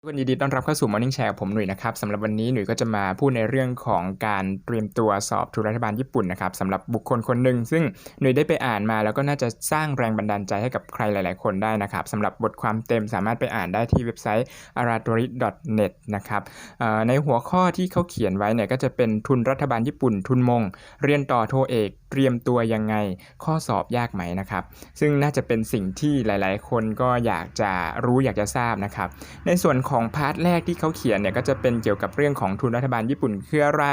ทุกคนยินดีต้อนรับเข้าสู่ Morning Share กับผมหนุ่ยนะครับสำหรับวันนี้หนุ่ยก็จะมาพูดในเรื่องของการเตรียมตัวสอบทุนรัฐบาลญี่ปุ่นนะครับสำหรับบุคคลคนหนึ่งซึ่งหนุ่ยได้ไปอ่านมาแล้วก็น่าจะสร้างแรงบันดาลใจให้กับใครหลาย ๆ คนได้นะครับสำหรับบทความเต็มสามารถไปอ่านได้ที่เว็บไซต์ aratori.net นะครับในหัวข้อที่เขาเขียนไว้เนี่ยก็จะเป็นทุนรัฐบาลญี่ปุ่น ทุนมง เรียนต่อโทเอกเตรียมตัวยังไงข้อสอบยากไหมนะครับ ซึ่งน่าจะเป็นสิ่งที่หลาย ๆ คนก็อยากจะรู้อยากจะทราบนะครับในส่วนของพาร์ทแรกที่เขาเขียนเนี่ยก็จะเป็นเกี่ยวกับเรื่องของทุนรัฐบาลญี่ปุ่นคืออะไร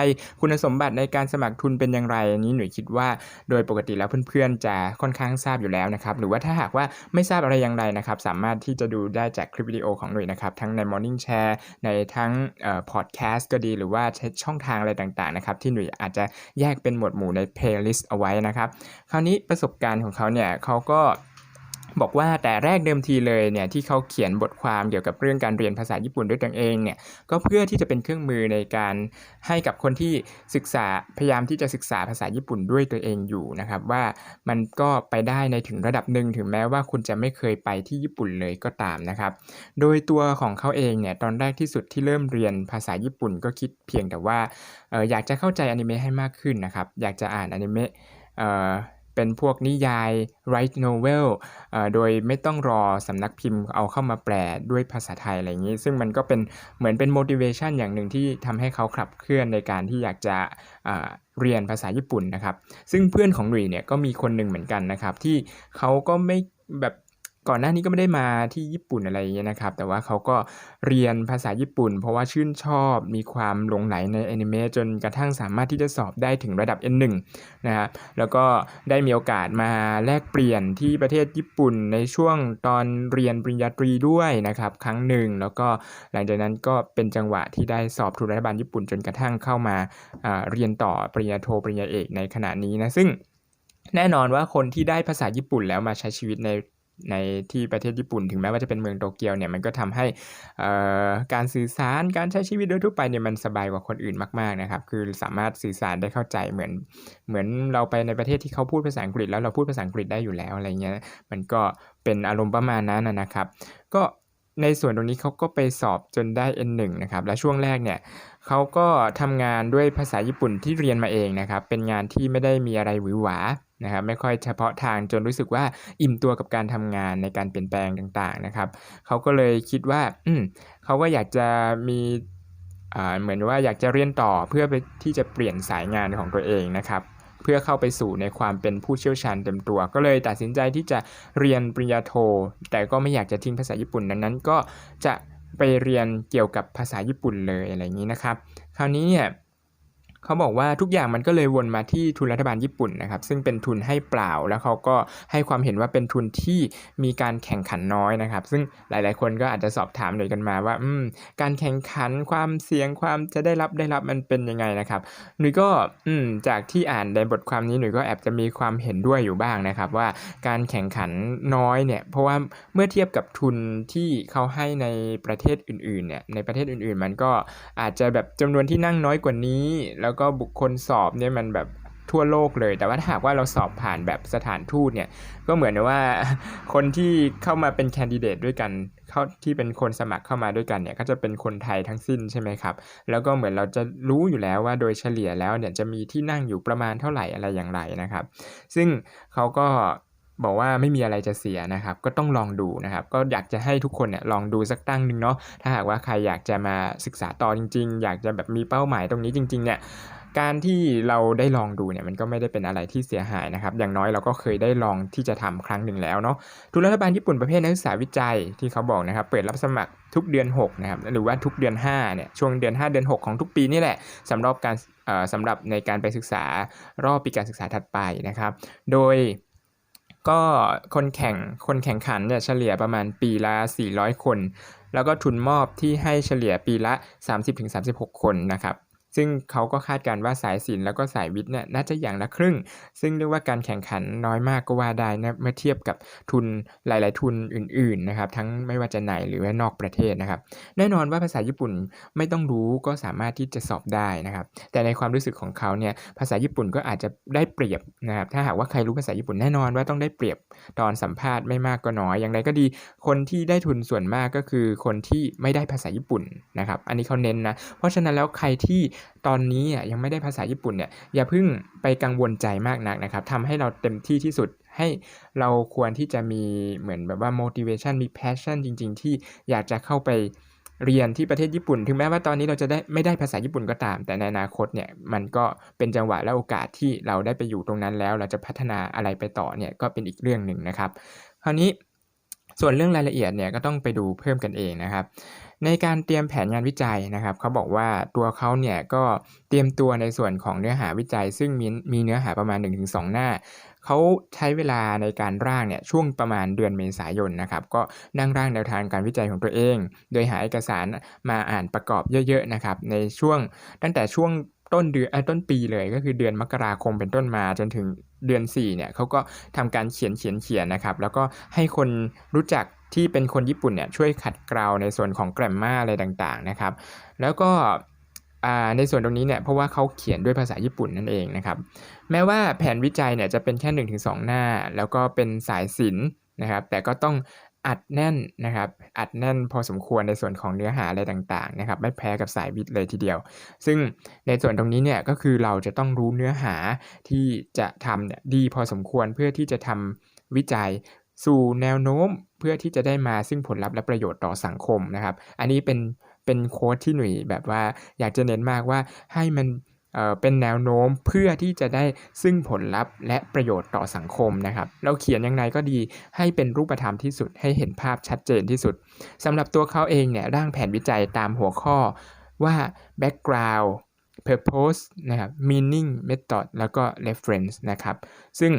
คุณสมบัติในการสมัครทุนเป็นอย่างไร อันนี้หนูคิดว่าโดยปกติแล้วเพื่อนๆจะค่อนข้างทราบอยู่แล้วนะครับ หรือว่าถ้าหากว่าไม่ทราบอะไรอย่างไรนะครับ สามารถที่จะดูได้จากคลิปวิดีโอของหนุ่ยนะครับ ทั้งใน Morning Share ในทั้งพอดแคสต์ก็ดี หรือว่าช่องทางอะไรต่างๆนะครับที่หนุ่ยอาจจะแยกเป็นหมวดหมู่ใน playlist เอาไว้นะครับ คราวนี้ประสบการณ์ของเขาเนี่ยเขาก็ บอกว่าแต่แรกเดิมทีเลยเนี่ยที่เขาเขียนบทความเกี่ยวกับเรื่องการเรียนภาษาญี่ปุ่นด้วยตนเองเนี่ยก็เพื่อที่จะเป็นเครื่องมือในการให้กับคนที่ศึกษาพยายามที่จะศึกษาภาษาญี่ปุ่นด้วยตัวเองอยู่นะครับว่ามันก็ไปได้ในถึงระดับหนึ่งถึงแม้ว่าคุณจะไม่เคยไปที่ญี่ปุ่นเลยก็ตามนะครับ โดยตัวของเขาเองเนี่ยตอนแรกที่สุดที่เริ่มเรียนภาษาญี่ปุ่นก็คิดเพียงแต่ว่าอออยากจะเข้าใจอนิเมะให้มากขึ้นนะครับอยากจะอ่านอนิเมะ เป็นพวกนิยาย write novel โดยไม่ต้องรอสำนักพิมพ์เอาเข้ามาแปลด้วยภาษาไทยอะไรอย่างนี้ ซึ่งมันก็เป็นเหมือนเป็น motivation อย่างหนึ่งที่ทำให้เขาขับเคลื่อนในการที่อยากจะเรียนภาษาญี่ปุ่นนะครับ ซึ่งเพื่อนของหนุ่ยเนี่ยก็มีคนหนึ่งเหมือนกันนะครับ ที่เขาก็ไม่แบบ ก่อนหน้านี้ก็ไม่ได้มาที่ญี่ปุ่นอะไรอย่างเงี้ยนะครับ แต่ว่าเขาก็เรียนภาษาญี่ปุ่น เพราะว่าชื่นชอบมีความหลงไหลในแอนิเมะจนกระทั่งสามารถที่จะสอบได้ถึงระดับ N1 นะครับแล้วก็ได้มีโอกาสมาแลกเปลี่ยนที่ประเทศญี่ปุ่นในช่วงตอนเรียนปริญญาตรีด้วยนะครับ ครั้งหนึ่งแล้วก็หลังจากนั้นก็เป็นจังหวะที่ได้สอบทุนรัฐบาลญี่ปุ่นจนกระทั่งเข้ามาเรียนต่อปริญญาโทปริญญาเอกในขณะนี้นะซึ่งแน่นอนว่าคนที่ได้ภาษาญี่ปุ่นแล้วมาใช้ชีวิตใน ในที่ประเทศญี่ปุ่นถึงแม้ว่าจะเป็นเมืองโตเกียวเนี่ยมันก็ทำให้การสื่อสารการใช้ชีวิตโดยทั่วไปเนี่ยมันสบายกว่าคนอื่นมากๆนะครับคือสามารถสื่อสารได้เข้าใจเหมือน เหมือนเราไปในประเทศที่เขาพูดภาษาอังกฤษ แล้วเราพูดภาษาอังกฤษได้อยู่แล้วอะไรเงี้ยมันก็เป็นอารมณ์ประมาณนั้นนะครับ ก็ในส่วนตรงนี้เขาก็ไปสอบจนได้ N1 นะครับ และช่วงแรกเนี่ยเขาก็ทำงานด้วยภาษาญี่ปุ่นที่เรียนมาเองนะครับ เป็นงานที่ไม่ได้มีอะไรหวือหวา นะครับไม่ค่อยเฉพาะทางจนรู้สึกว่าอิ่มตัวกับการทำงานในการเปลี่ยนแปลงต่างๆนะครับเขาก็เลยคิดว่าอืมเขาก็อยากจะมีเหมือนว่าอยากจะเรียนต่อเพื่อไปที่จะเปลี่ยนสายงานของตัวเองนะครับ เพื่อเข้าไปสู่ในความเป็นผู้เชี่ยวชาญเต็มตัว ก็เลยตัดสินใจที่จะเรียนปริญญาโท แต่ก็ไม่อยากจะทิ้งภาษาญี่ปุ่นนั้นนั้นก็จะไปเรียนเกี่ยวกับภาษาญี่ปุ่นเลยอะไรอย่างนี้นะครับ คราวนี้เนี่ย เขาบอกว่าทุกอย่างมันก็เลยวนมาที่ทุนรัฐบาลญี่ปุ่นนะครับ ซึ่งเป็นทุนให้เปล่า แล้วเขาก็ให้ความเห็นว่าเป็นทุนที่มีการแข่งขันน้อยนะครับ ซึ่งหลาย ๆ คนก็อาจจะสอบถามหน่อยกันมาว่าการแข่งขันความเสี่ยงความจะได้รับได้รับมันเป็นยังไงนะครับหนุ่ยก็จากที่อ่านในบทความนี้หนุ่ยก็แอบจะมีความเห็นด้วยอยู่บ้างนะครับ ว่าการแข่งขันน้อยเนี่ยเพราะว่าเมื่อเทียบกับทุนที่เขาให้ในประเทศอื่น ๆ เนี่ยในประเทศอื่น ๆ มันก็อาจจะแบบจำนวนที่นั่งน้อยกว่านี้ แล้วแล้วก็บุคคลสอบเนี่ยมันแบบทั่วโลกเลย แต่ว่าถ้าหากว่าเราสอบผ่านแบบสถานทูตเนี่ย ก็เหมือนว่าคนที่เข้ามาเป็นแคนดิเดตด้วยกันเข้าที่เป็นคนสมัครเข้ามาด้วยกันเนี่ย ก็จะเป็นคนไทยทั้งสิ้นใช่ไหมครับ แล้วก็เหมือนเราจะรู้อยู่แล้วว่าโดยเฉลี่ยแล้วเนี่ยจะมีที่นั่งอยู่ประมาณเท่าไหร่อะไรอย่างไรนะครับ ซึ่งเขาก็ บอกว่าไม่มีอะไรจะเสียนะครับ ก็ต้องลองดูนะครับ ก็อยากจะให้ทุกคนเนี่ยลองดูสักตั้งหนึ่งเนาะถ้าหากว่าใครอยากจะมาศึกษาต่อจริง ๆ อยากจะแบบมีเป้าหมายตรงนี้จริง ๆ เนี่ยการที่เราได้ลองดูเนี่ยมันก็ไม่ได้เป็นอะไรที่เสียหายนะครับ อย่างน้อยเราก็เคยได้ลองที่จะทำครั้งหนึ่งแล้วเนาะทุนรัฐบาลญี่ปุ่นประเภทนักศึกษาวิจัยที่เขาบอกนะครับ เปิดรับสมัครทุกเดือน6นะครับหรือว่าทุกเดือน5เนี่ยช่วงเดือน 5 เดือน 6 ของทุกปีนี่แหละสำหรับการสำหรับในการไปศึกษารอบปีการศึกษาถัดไปนะครับ โดย ก็คนแข่งคนแข่งขันเนี่ยเฉลี่ยประมาณปีละ 400 คน แล้วก็ทุนมอบที่ให้เฉลี่ยปีละ 30-36 คนนะครับ ซึ่งเขาก็คาดการณ์ว่าสายศิลป์แล้วก็สายวิทย์เนี่ยน่าจะอย่างละครึ่ง ซึ่งเรียกว่าการแข่งขันน้อยมากก็ว่าได้นะเมื่อเทียบกับทุนหลาย ๆ ทุนอื่น ๆ นะครับ ทั้งไม่ว่าจะในหรือว่านอกประเทศนะครับ แน่นอนว่าภาษาญี่ปุ่นไม่ต้องรู้ก็สามารถที่จะสอบได้นะครับ แต่ในความรู้สึกของเขาเนี่ยภาษาญี่ปุ่นก็อาจจะได้เปรียบนะครับถ้าหากว่าใครรู้ภาษาญี่ปุ่นแน่นอนว่าต้องได้เปรียบตอนสัมภาษณ์ไม่มากก็น้อยอย่างไรก็ดี คนที่ได้ทุนส่วนมากก็คือคนที่ไม่ได้ภาษาญี่ปุ่นนะครับ อันนี้เขาเน้นนะ เพราะฉะนั้นแล้วใครที่ตอนนี้ยังไม่ได้ภาษาญี่ปุ่นเนี่ยอย่าเพิ่งไปกังวลใจมากนักนะครับทำให้เราเต็มที่ที่สุดให้เราควรที่จะมีเหมือนแบบว่า motivation มี passion จริง ๆ ที่อยากจะเข้าไปเรียนที่ประเทศญี่ปุ่น ถึงแม้ว่าตอนนี้เราจะได้ไม่ได้ภาษาญี่ปุ่นก็ตาม แต่ในอนาคตเนี่ยมันก็เป็นจังหวะและโอกาสที่เราได้ไปอยู่ตรงนั้นแล้ว เราจะพัฒนาอะไรไปต่อเนี่ยก็เป็นอีกเรื่องหนึ่งนะครับ คราวนี้ส่วนเรื่องรายละเอียดเนี่ยก็ต้องไปดูเพิ่มกันเองนะครับ ในการเตรียมแผนงานวิจัยนะครับเขาบอกว่าตัวเขาเนี่ยก็เตรียมตัวในส่วนของเนื้อหาวิจัย ซึ่งมีมีเนื้อหาประมาณ 1-2 หน้าเขาใช้เวลาในการร่างเนี่ยช่วงประมาณเดือนเมษายนนะครับก็นั่งร่างแนวทางการวิจัยของตัวเอง โดยหาเอกสารมาอ่านประกอบเยอะๆนะครับในช่วงตั้งแต่ช่วงต้นเดือนต้นปีเลยก็คือเดือนมกราคมเป็นต้นมาจนถึงเดือน4เนี่ยเขาก็ทำการเขียนเขียนเขียนนะครับแล้วก็ให้คนรู้จัก ที่เป็นคนญี่ปุ่นเนี่ยช่วยขัดเกลาในส่วนของแกรมมาอะไรต่างๆนะครับ แล้วก็ในส่วนตรงนี้เนี่ยเพราะว่าเขาเขียนด้วยภาษาญี่ปุ่นนั่นเองนะครับแม้ว่าแผนวิจัยเนี่ยจะเป็นแค่ 1-2 หน้า แล้วก็เป็นสายศิลป์นะครับ แต่ก็ต้องอัดแน่นนะครับอัดแน่นพอสมควรในส่วนของเนื้อหาอะไรต่างๆนะครับไม่แพ้กับสายวิทย์เลยทีเดียว ซึ่งในส่วนตรงนี้เนี่ยก็คือเราจะต้องรู้เนื้อหาที่จะทำเนี่ยดีพอสมควรเพื่อที่จะทำวิจัย สู่แนวโน้มเพื่อที่จะได้มาซึ่งผลลัพธ์และประโยชน์ต่อสังคมนะครับ อันนี้เป็นเป็นโค้ดที่หนุ่ยแบบว่าอยากจะเน้นมากว่าให้มันเเป็นแนวโน้มเพื่อที่จะได้ซึ่งผลลัพธ์และประโยชน์ต่อสังคมนะครับ เราเขียนยังไงก็ดีให้เป็นรูปธรรมที่สุดให้เห็นภาพชัดเจนที่สุดสำหรับตัวเขาเองเนี่ยร่างแผนวิจัยตามหัวข้อว่า background purpose นะครับ meaning method แล้วก็ reference นะครับ ซึ่ง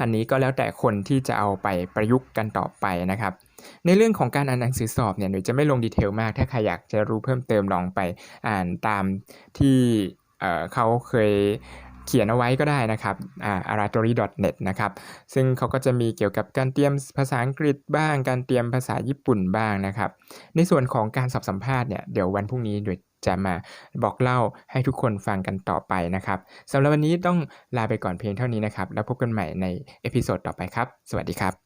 อันนี้ก็แล้วแต่คนที่จะเอาไปประยุกต์กันต่อไปนะครับ ในเรื่องของการอ่านหนังสือสอบเนี่ยหนูจะไม่ลงดีเทลมาก ถ้าใครอยากจะรู้เพิ่มเติมลองไปอ่านตามที่เขาเคยเขียนเอาไว้ก็ได้นะครับอ่า aratori.net นะครับ ซึ่งเขาก็จะมีเกี่ยวกับการเตรียมภาษาอังกฤษบ้าง การเตรียมภาษาญี่ปุ่นบ้างนะครับ ในส่วนของการสอบสัมภาษณ์เนี่ย เดี๋ยววันพรุ่งนี้โดย จะมาบอกเล่าให้ทุกคนฟังกันต่อไปนะครับสำหรับวันนี้ต้องลาไปก่อนเพียงเท่านี้นะครับ แล้วพบกันใหม่ในเอพิโซดต่อไปครับ สวัสดีครับ